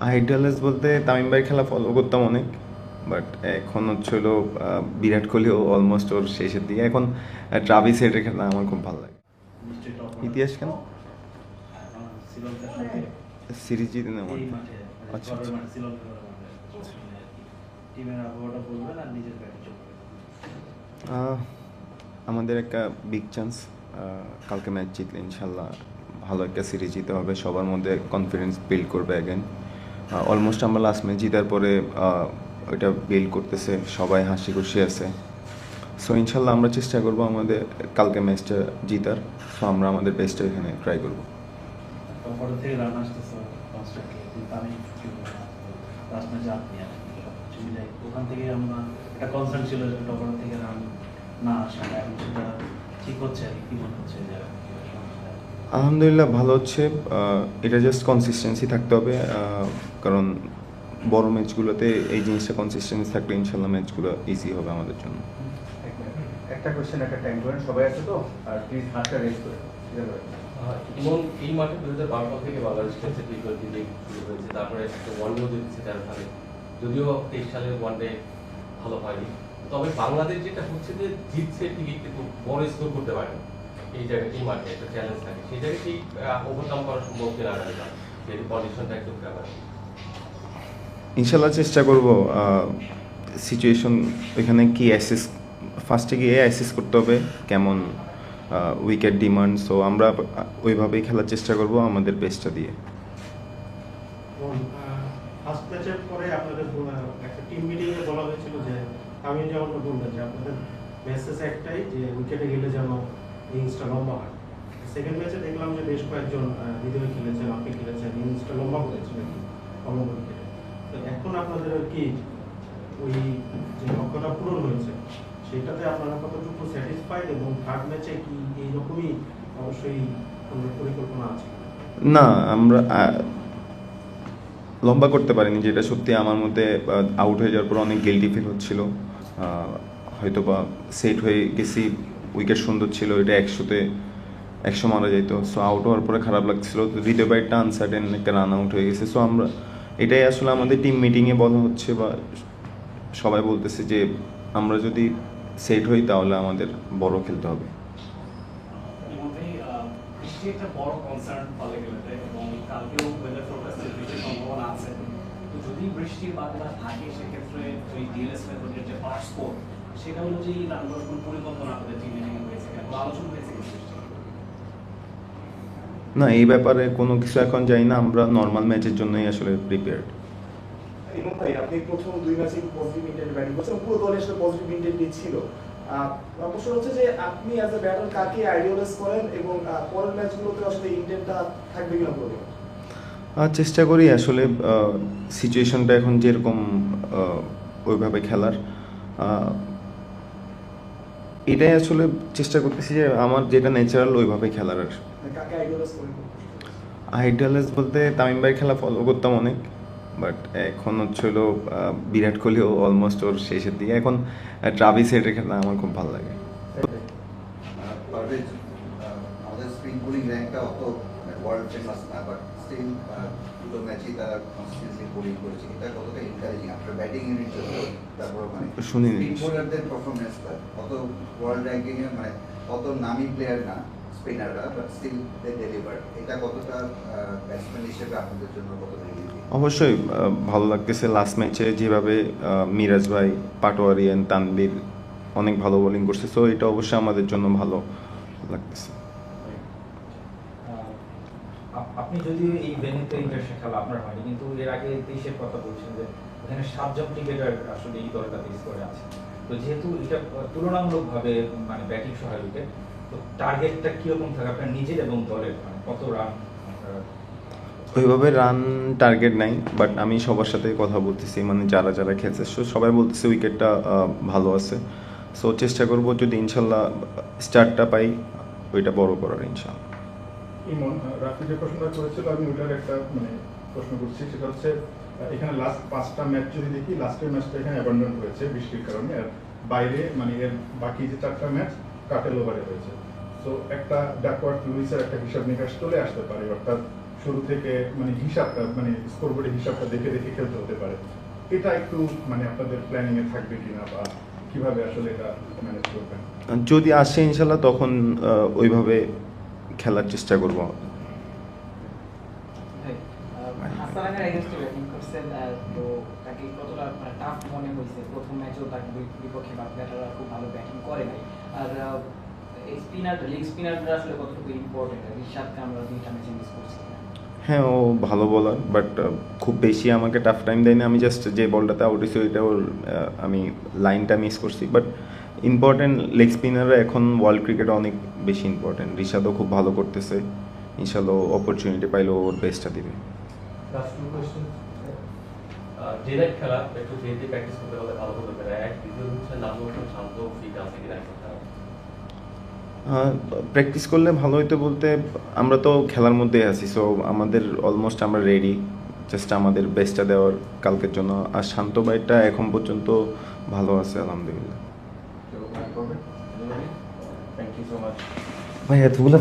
আইডালেস বলতে তামিম ভাই খেলা ফলো করতাম অনেক বাট এখন হচ্ছে হলো বিরাট কোহলিও অলমোস্ট ওর শেষের দিকে। এখন ট্রাভিস হেডের খেলা আমার খুব ভালো লাগে। ইতিহাস কেন? সিরিজ জিতে নেব আচ্ছা, আচ্ছা। মানে চলবে আহ, আমাদের একটা বিগ চান্স কালকে ম্যাচ জিতলে ইনশাল্লাহ ভালো একটা সিরিজ জিতে হবে। সবার মধ্যে কনফিডেন্স বিল্ড করবে অ্যাগেন অলমোস্ট আমরা লাস্ট ম্যাচ জিতার পরে ওইটা বিল্ড করতেছে, সবাই হাসি খুশি আছে। সো ইনশাল্লাহ আমরা চেষ্টা করব আমাদের কালকে ম্যাচটা জিতার। সো আমরা আমাদের বেস্টটা এখানে ট্রাই করব। ছিল না ঠিক হচ্ছে আর কি মনে হচ্ছে? আলহামদুলিল্লাহ ভালো হচ্ছে। এটা জাস্ট কনসিস্টেন্সি থাকতে হবে। কারণ বড় ম্যাচগুলোতে এই জিনিসটা কনসিস্টেন্সি থাকলে ইনশাল্লাহ ম্যাচগুলো ইজি হবে আমাদের জন্য। একটা কোয়েশ্চেন একটা টাইম করেন। সবাই আছে তো? আর প্লিজ হাতটা রেজ করে। ঠিক এবং এই মাঠে দু হাজার বারো থেকে বাংলাদেশ টেস্টে টি টোয়েন্টি লিগ শুরু হয়েছে। তারপরে একটা ওয়ান ডেও জিতেছে তেরো সালে যদিও তেইশ সালে ওয়ান ডে ভালো হয়নি। তবে বাংলাদেশ যেটা হচ্ছে যে জিতছে ঠিকই কিন্তু বড় স্কোর করতে পারে। এই জায়গায় এই মাঠে একটা চ্যালেঞ্জ থাকে। ওভারকাম করা সম্ভব কিনা যেহেতু কন্ডিশনটা একটু খারাপ। ইনশাল্লাহ চেষ্টা করব সিচুয়েশন এখানে কি অ্যাসেস ফার্স্টে গিয়ে অ্যাসেস করতে হবে কেমন উইকেট ডিমান্ড সো আমরা ওইভাবেই খেলার চেষ্টা করব আমাদের বেস্টটা দিয়ে। ফার্স্ট ম্যাচের পরে আপনাদের একটা টিম মিটিং এ বলা হয়েছিল যে আমি যেমনটা বললেন যে আপনাদের মেসেজ একটাই যে উইকেটে গেলে যেন ইনিংসটা লম্বা হয়। সেকেন্ড ম্যাচে দেখলাম যে বেশ কয়েকজন হৃদয় খেলেছেন, আপনি খেলেছেন ইনিংসটা লম্বা করেছিলেন উইকেটে তো এখন আপনাদের কি ওই যে লক্ষ্যটা পূরণ হয়েছে, সেটাতে আপনারা কতটুকু স্যাটিসফাইড এবং থার্ড ম্যাচে কি এইরকমই অবশ্যই কোনো পরিকল্পনা আছে? না, আমরা লম্বা করতে পারিনি, যেটা সত্যি আমার মধ্যে আউট হয়ে যাওয়ার পর অনেক গিল্টি ফিল হচ্ছিল। হয়তো বা সেট হয়ে গেছি উইকেট সুন্দর ছিল, এটা একশোতে একশো মারা যেত সো আউট হওয়ার পরে খারাপ লাগছিল। দ্বিতীয় ব্যাটটা আনসার্টেন একটা রান আউট হয়ে গেছে। সো আমরা, এটাই আসলে আমাদের টিম মিটিংয়ে বলা হচ্ছে বা সবাই বলতেছে যে, আমরা যদি সেট হই তাহলে আমাদের বড় খেলতে হবে। বৃষ্টির বাদলা থাকে, সেক্ষেত্রে ওই ডিএলএস মেথডের যে সেটা অনুযায়ী কোনো পরিকল্পনা আপনাদের টিম মিটিংয়ে হয়েছে বা আলোচনা হয়েছে না এই ব্যাপারে কোনো কিছু এখন যাই না আমরা নর্মাল ম্যাচের জন্যই আসলে প্রিপেয়ার্ড ভাই আপনি প্রথম দুই ম্যাচে পজিটিভ ইন্টেন্ট ব্যাটিং করছেন পুরো দলে আসলে পজিটিভ ইন্টেন্টই ছিল প্রশ্ন হচ্ছে যে আপনি অ্যাজ এ ব্যাটার কাকে আইডিয়ালাইজ করেন এবং পরের ম্যাচগুলোতে আসলে ইন্টেন্টটা থাকবে কিনা পুরো চেষ্টা করি আসলে সিচুয়েশনটা এখন যেরকম ওইভাবে খেলার। এটাই আসলে চেষ্টা করতেছি যে আমার যেটা ন্যাচারাল ওইভাবে খেলার আর। আইডলাস আইডিয়ালাইজ বলতে তামিম ভাই খেলা ফলো করতাম অনেক বাট এখন হচ্ছে হলো বিরাট কোহলিও অলমোস্ট ওর শেষের দিকে। এখন ট্রাভিস হেডের খেলা আমার খুব ভালো লাগে। আমাদের স্পিন বোলিং র্যাঙ্কটা অত ওয়ার্ল্ড ফেমাস না বাট স্টিল দুটো ম্যাচই তারা কনসিস্টেন্টলি বোলিং করেছে। এটা কতটা এনকারেজিং আপনার ব্যাটিং ইউনিট তারপর মানে। স্পিন বোলারদের পারফরমেন্সটা অত ওয়ার্ল্ড র্যাঙ্কিং এ মানে অত নামি প্লেয়ার না স্পিনাররা বাট স্টিল দে ডেলিভার এটা কতটা ব্যাটসম্যান হিসেবে আপনাদের জন্য কতটা অবশ্যই ভালো লাগতেছে লাস্ট ম্যাচে যেভাবে মিরাজ ভাই পাটোয়ারিয়ান তানবীর অনেক ভালো বোলিং করছে। সো এটা অবশ্যই আমাদের জন্য ভালো লাগতেছে। আপনি যদি এই ভেন্যুতে ইন্টারন্যাশনাল খেলা আপনার হয়নি, কিন্তু এর আগে দেশের কথা বলছেন যে এখানে সাতজন ক্রিকেটার আসলে এই দলটা দলটাতে স্কোরে আছে। তো যেহেতু এটা তুলনামূলকভাবে মানে ব্যাটিং সহায় উইকেট তো টার্গেটটা কীরকম থাকে আপনার নিজের এবং দলের? মানে কত রান ওইভাবে রান টার্গেট নাই বাট আমি সবার সাথে কথা বলতেছি মানে যারা যারা খেলছে সবাই বলতেছে উইকেটটা ভালো আছে। সো চেষ্টা করব যদি ইনশাল্লাহ স্টার্টটা পাই, ওইটা বড় করার ইনশাল্লাহ। ইমন রাফি যে প্রশ্নটা করেছিল, আমি ওটার একটা মানে প্রশ্ন করছি, সেটা হচ্ছে এখানে লাস্ট পাঁচটা ম্যাচ যদি দেখি লাস্টের ম্যাচটা এখানে অ্যাবান্ডন হয়েছে বৃষ্টির কারণে, আর বাইরে মানে এর বাকি যে চারটা ম্যাচ কাটেল ওভারে হয়েছে। তো একটা ডাকওয়ার্ড লুইসের একটা হিসাব নিকাশ চলে আসতে পারে, অর্থাৎ শুরু থেকে মানে হিসাবটা মানে স্কোর বোর্ডের হিসাবটা দেখে দেখে খেলতে হতে পারে। এটা একটু মানে আপনাদের প্ল্যানিং এ থাকবে কিনা বা কীভাবে আসলে এটা ম্যানেজ করবেন? যদি আসে ইনশাল্লাহ, তখন ওইভাবে খেলার চেষ্টা করব। আর টাফ মনে স্পিনার লেগ আসলে কতটুকু ইম্পর্টেন্ট আমরা দুইটা ম্যাচে মিস করছি হ্যাঁ ও ভালো বলার বাট খুব বেশি আমাকে টাফ টাইম দেয়নি। আমি জাস্ট যে বলটাতে আউট হয়েছি ওইটা ওর আমি লাইনটা মিস করছি। বাট ইম্পর্টেন্ট লেগ স্পিনাররা এখন ওয়ার্ল্ড ক্রিকেটে অনেক বেশি ইম্পর্টেন্ট ঋষাদও খুব ভালো করতেছে। ইনশাল্লাহ অপরচুনিটি পাইলে ওর বেস্টটা দিবে। Last two question day night খেলা একটু প্র্যাকটিস করতে ভালো এক দ্বিতীয় হচ্ছে নাজমুল হোসেন শান্ত ফিট আছে কিনা প্র্যাকটিস করলে ভালো হইতো বলতে আমরা তো খেলার মধ্যে আছি সো আমাদের অলমোস্ট আমরা রেডি জাস্ট আমাদের বেস্টটা দেওয়ার কালকের জন্য। আর শান্ত বাইটটা এখন পর্যন্ত ভালো আছে আলহামদুলিল্লাহ তো করবেন থ্যাংক ইউ সো মাচ ভাই এতগুলো